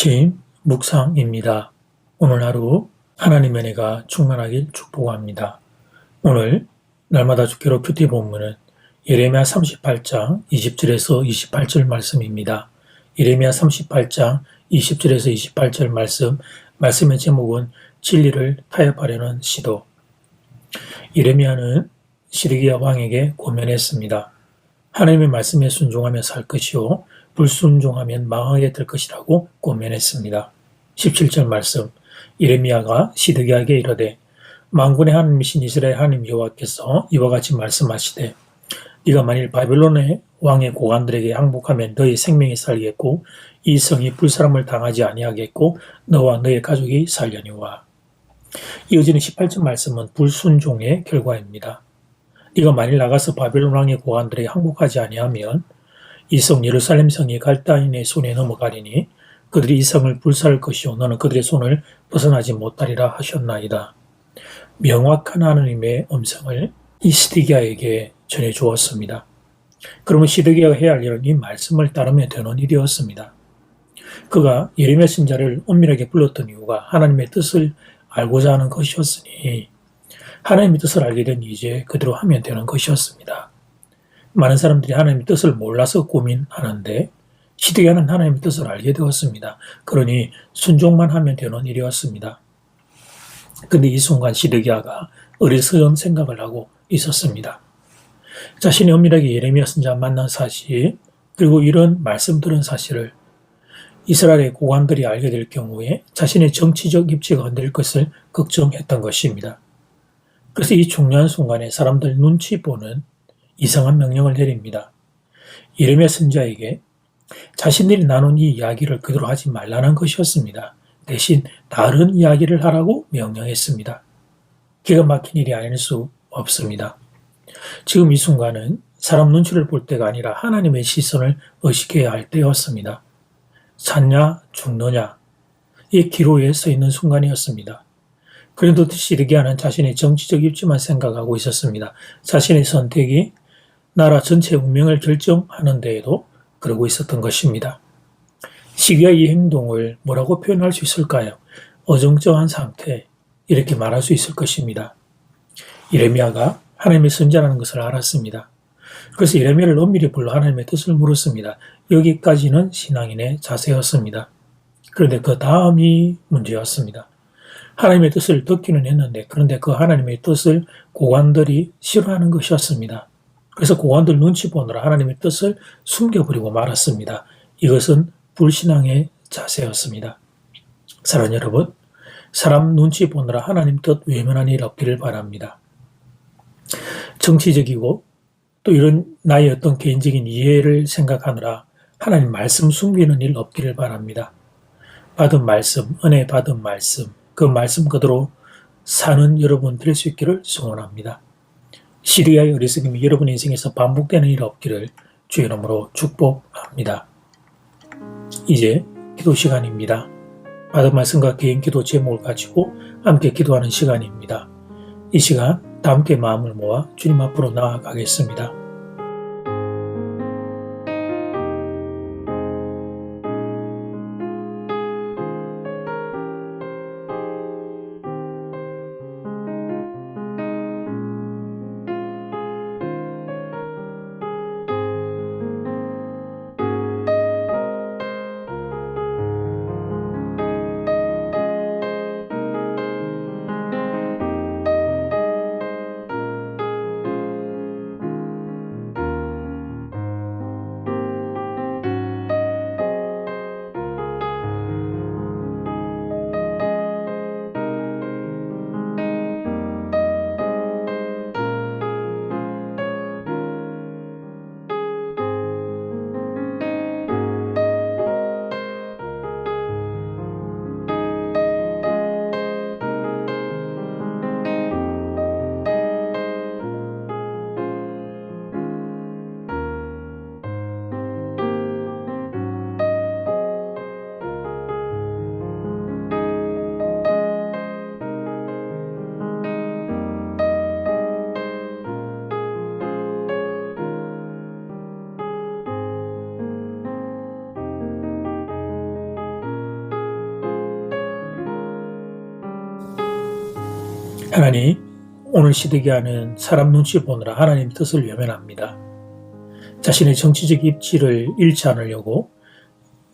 아침 묵상입니다. 오늘 하루 하나님의 은혜가 충만하길 축복합니다. 오늘 날마다 주기로 큐티 본문은 예레미야 38장 20절에서 28절 말씀입니다. 예레미야 38장 20절에서 28절 말씀, 말씀의 제목은 진리를 타협하려는 시도. 예레미야는 시리기야 왕에게 고면했습니다. 하나님의 말씀에 순종하며 살 것이요 불순종하면 망하게 될 것이라고 고면했습니다. 17절 말씀 이레미야가 시드기야에게 이르되 만군의 하나님이신 이스라엘 하나님 여호와께서 이와 같이 말씀하시되 네가 만일 바벨론의 왕의 고관들에게 항복하면 너의 생명이 살겠고 이 성이 불사람을 당하지 아니하겠고 너와 너의 가족이 살려니와 이어지는 18절 말씀은 불순종의 결과입니다. 네가 만일 나가서 바벨론 왕의 고관들에게 항복하지 아니하면 이 성 예루살렘 성이 갈다인의 손에 넘어가리니 그들이 이 성을 불사할 것이요 너는 그들의 손을 벗어나지 못하리라 하셨나이다. 명확한 하나님의 음성을 이 시드기야에게 전해 주었습니다. 그러면 시드기야가 해야 할 일은 이 말씀을 따르며 되는 일이었습니다. 그가 예레미야 신자를 엄밀하게 불렀던 이유가 하나님의 뜻을 알고자 하는 것이었으니 하나님의 뜻을 알게 된 이제 그대로 하면 되는 것이었습니다. 많은 사람들이 하나님의 뜻을 몰라서 고민하는데 시드기야는 하나님의 뜻을 알게 되었습니다. 그러니 순종만 하면 되는 일이었습니다. 근데 이 순간 시드기야가 어리석은 생각을 하고 있었습니다. 자신이 엄밀하게 예레미야 선자 만난 사실 그리고 이런 말씀 들은 사실을 이스라엘의 고관들이 알게 될 경우에 자신의 정치적 입지가 흔들릴 것을 걱정했던 것입니다. 그래서 이 중요한 순간에 사람들 눈치 보는 이상한 명령을 내립니다. 예레미야 선자에게 자신들이 나눈 이 이야기를 그대로 하지 말라는 것이었습니다. 대신 다른 이야기를 하라고 명령했습니다. 기가 막힌 일이 아닐 수 없습니다. 지금 이 순간은 사람 눈치를 볼 때가 아니라 하나님의 시선을 의식해야 할 때였습니다. 샀냐 죽느냐 이 기로에 서 있는 순간이었습니다. 그래도 시르기아는 자신의 정치적 입지만 생각하고 있었습니다. 자신의 선택이 나라 전체 운명을 결정하는 데에도 그러고 있었던 것입니다. 시기야의 이 행동을 뭐라고 표현할 수 있을까요? 어정쩡한 상태 이렇게 말할 수 있을 것입니다. 이레미야가 하나님의 선자라는 것을 알았습니다. 그래서 이레미야를 엄밀히 불러 하나님의 뜻을 물었습니다. 여기까지는 신앙인의 자세였습니다. 그런데 그 다음이 문제였습니다. 하나님의 뜻을 듣기는 했는데 그런데 그 하나님의 뜻을 고관들이 싫어하는 것이었습니다. 그래서 고관들 눈치 보느라 하나님의 뜻을 숨겨버리고 말았습니다. 이것은 불신앙의 자세였습니다. 사랑 여러분, 사람 눈치 보느라 하나님 뜻 외면한 일 없기를 바랍니다. 정치적이고 또 이런 나의 어떤 개인적인 이해를 생각하느라 하나님 말씀 숨기는 일 없기를 바랍니다. 받은 말씀, 은혜 받은 말씀, 그 말씀 그대로 사는 여러분 될 수 있기를 소원합니다. 시리아의 어리석임이 여러분 인생에서 반복되는 일 없기를 주의 이름으로 축복합니다. 이제 기도 시간입니다. 받은 말씀과 개인 기도 제목을 가지고 함께 기도하는 시간입니다. 이 시간 다 함께 마음을 모아 주님 앞으로 나아가겠습니다. 하나님, 오늘 시대게 하는 사람 눈치 보느라 하나님 뜻을 외면합니다. 자신의 정치적 입지를 잃지 않으려고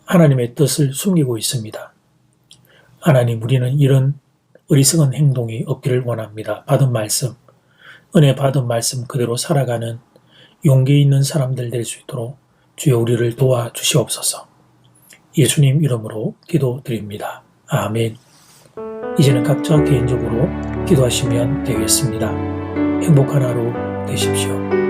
하나님의 뜻을 숨기고 있습니다. 하나님, 우리는 이런 어리석은 행동이 없기를 원합니다. 받은 말씀, 은혜 받은 말씀 그대로 살아가는 용기 있는 사람들 될 수 있도록 주여 우리를 도와주시옵소서. 예수님 이름으로 기도드립니다. 아멘. 이제는 각자 개인적으로 기도하시면 되겠습니다. 행복한 하루 되십시오.